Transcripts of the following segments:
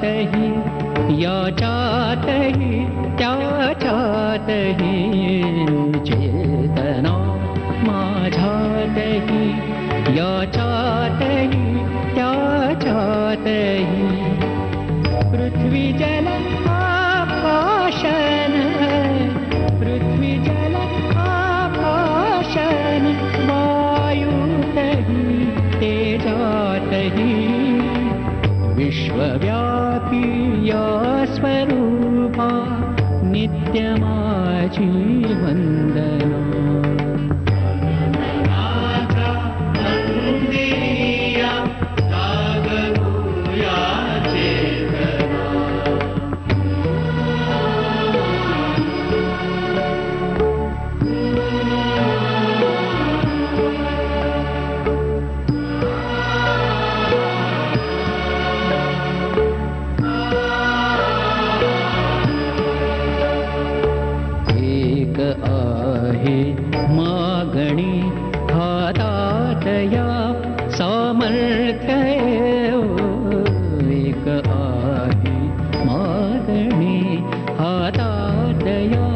चाहते या चाहते क्या चाहते चेतना या क्या पृथ्वी जलम विश्वव्यापी या स्वरूपा नित्यमाची वन्दना आहे मागणी हातातया सामर्थ्य एक आहे मागणी हातातया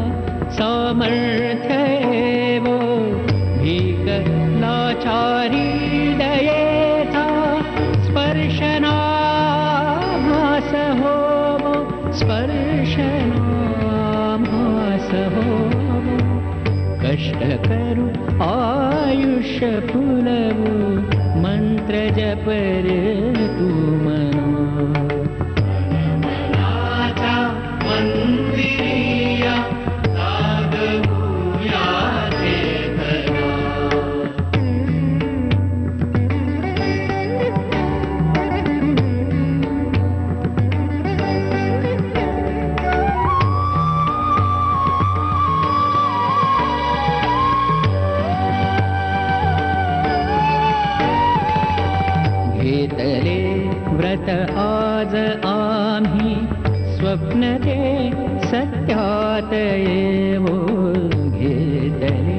सामर्थ्य भीक लाचारी दयेथा स्पर्शनाभास हो कष्ट करु आयुष्य फुलवु मन्त्र जपर तू घेतले व्रत आज आम्ही स्वप्न ते सत्यात येवो घेतले.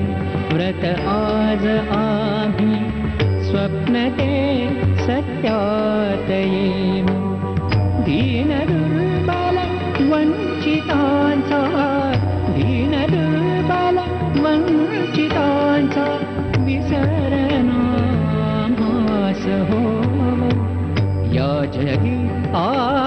व्रत आज आम्ही स्वप्न ते सत्यात येवो दीन दुर्बल वंचितांचा जगी आनंद